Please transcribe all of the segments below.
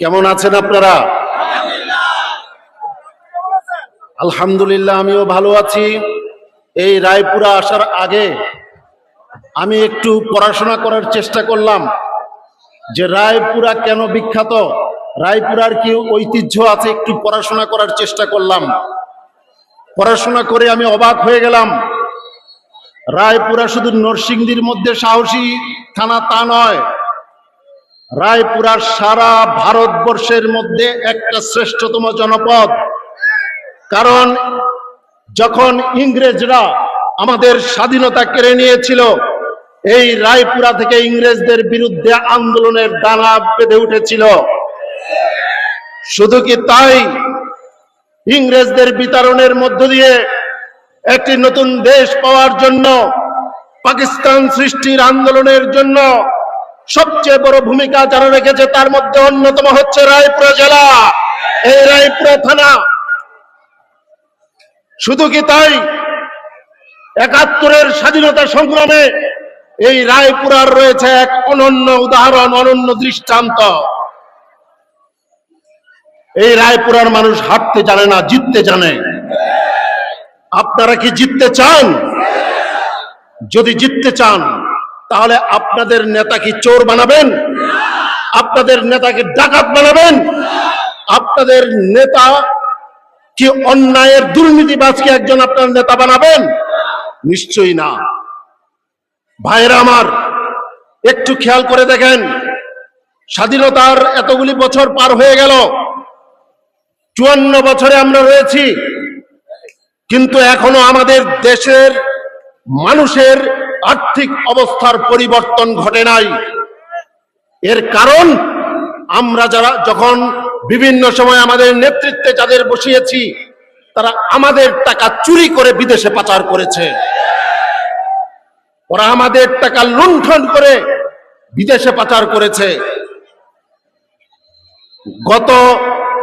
কেমন আছেন আপনারা? আলহামদুলিল্লাহ, আমিও ভালো আছি। এই রায়পুরা আসার আগে আমি একটু পড়াশোনা করার চেষ্টা করলাম। যে রায়পুরা কেন বিখ্যাত? রায়পুরার কি ঐতিহ্য আছে? একটু পড়াশোনা করার চেষ্টা করলাম। পড়াশোনা করে আমি অবাক হয়ে গেলাম। রায়পুরা শুধু নরসিংদীর মধ্যে সাহসী থানা তা নয় রায়পুরা সারা ভারতবর্ষের মধ্যে একটা শ্রেষ্ঠতম জনপদ। কারণ যখন ইংরেজরা আমাদের স্বাধীনতা কেড়ে নিয়েছিল, এই রায়পুরা থেকে ইংরেজদের বিরুদ্ধে আন্দোলনের দানা বেঁধে উঠেছিল। শুধু কি তাই? ইংরেজদের বিতরণের মধ্য দিয়ে একটি নতুন দেশ পাওয়ার জন্য, পাকিস্তান সৃষ্টির আন্দোলনের জন্য সবচেয়ে বড় ভূমিকা যারা রেখেছে, তার মধ্যে অন্যতম হচ্ছে রায়পুরা জেলা। এই রায়পুরা থানা। শুধু কি তাই? একাত্তরের স্বাধীনতা সংগ্রামে এই রায়পুরার রয়েছে এক অনন্য উদাহরণ, অনন্য দৃষ্টান্ত। এই রায়পুরার মানুষ হাঁটতে জানে না, জিততে জানে। আপনারা কি জিততে চান? যদি জিততে চান তাহলে আপনাদের নেতা কি চোর বানাবেন? আপনাদের নেতাকে ডাকাত বানাবেন? আপনাদের নেতা কি অন্যায়ের দুর্নীতিবাজকে একজন আপনার নেতা বানাবেন? নিশ্চয়ই না। ভাইরা আমার, একটু খেয়াল করে দেখেন, স্বাধীনতার এতগুলি বছর পার হয়ে গেল। চুয়ান্ন বছরে আমরা রয়েছি। কিন্তু এখনও আমাদের দেশের মানুষের আর্থিক অবস্থার পরিবর্তন ঘটে নাই। এর কারণ, আমরা যারা যখন বিভিন্ন সময় আমাদের নেতৃত্বে যাদের বসিয়েছি, তারা আমাদের টাকা চুরি করে বিদেশে পাচার করেছে। ওরা আমাদের টাকা লুণ্ঠন করে বিদেশে পাচার করেছে। গত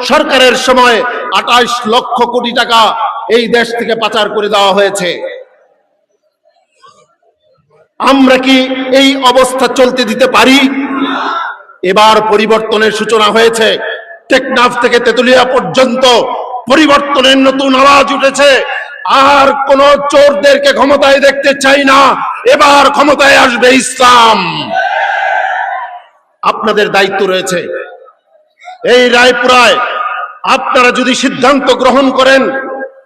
সরকারের সময় আঠাশ লক্ষ কোটি টাকা এই দেশ থেকে পাচার করে দেওয়া হয়েছে। আমরা কি এই অবস্থা চলতে দিতে পারি? এবার পরিবর্তনের সূচনা হয়েছে। টেকনাফ থেকে তেতুলিয়া পর্যন্ত পরিবর্তনের নতুন আওয়াজ উঠেছে। আর কোন চোরদেরকে ক্ষমতায় দেখতে চাই না। এবার ক্ষমতায় আসবে ইসলাম। আপনাদের দায়িত্ব রয়েছে। এই রায়পুরায় আপনারা যদি সিদ্ধান্ত গ্রহণ করেন,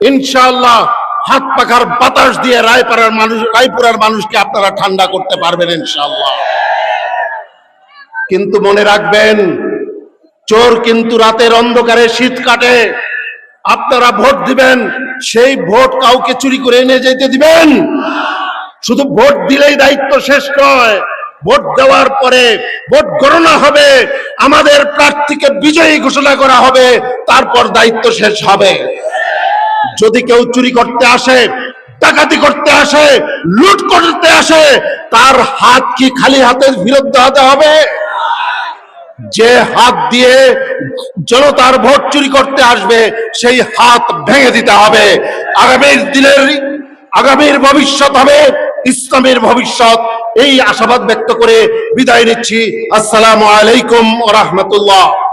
ইনশাআল্লাহ হাত পাখার বাতাস দিয়ে রায়পাড়ার মানুষ, রায়পুরার মানুষকে আপনারা ঠান্ডা করতে পারবেন ইনশাআল্লাহ। কিন্তু মনে রাখবেন, চোর কিন্তু রাতের অন্ধকারে শীত কাটে। আপনারা ভোট দিবেন, সেই ভোট কাউকে চুরি করে এনে যেতে দিবেন। শুধু ভোট দিলেই দায়িত্ব শেষ নয়, ভোট দেওয়ার পরে ভোট গণনা হবে, আমাদের প্রার্থীকে বিজয়ী ঘোষণা করা হবে, তারপর দায়িত্ব শেষ হবে। যদি কেউ চুরি করতে আসে, ডাকাতি করতে আসে, লুট করতে আসে, তার হাত কি খালি হাতে ফেরত দেওয়াতে হবে? যে হাত দিয়ে জনতার ভোট চুরি করতে আসবে, সেই হাত ভেঙে দিতে হবে। আগামীর দিনের, আগামীর ভবিষ্যৎ হবে ইসলামের ভবিষ্যৎ। এই আশাবাদ ব্যক্ত করে বিদায় নিচ্ছি। আসসালামু আলাইকুম রহমতুল্লাহ।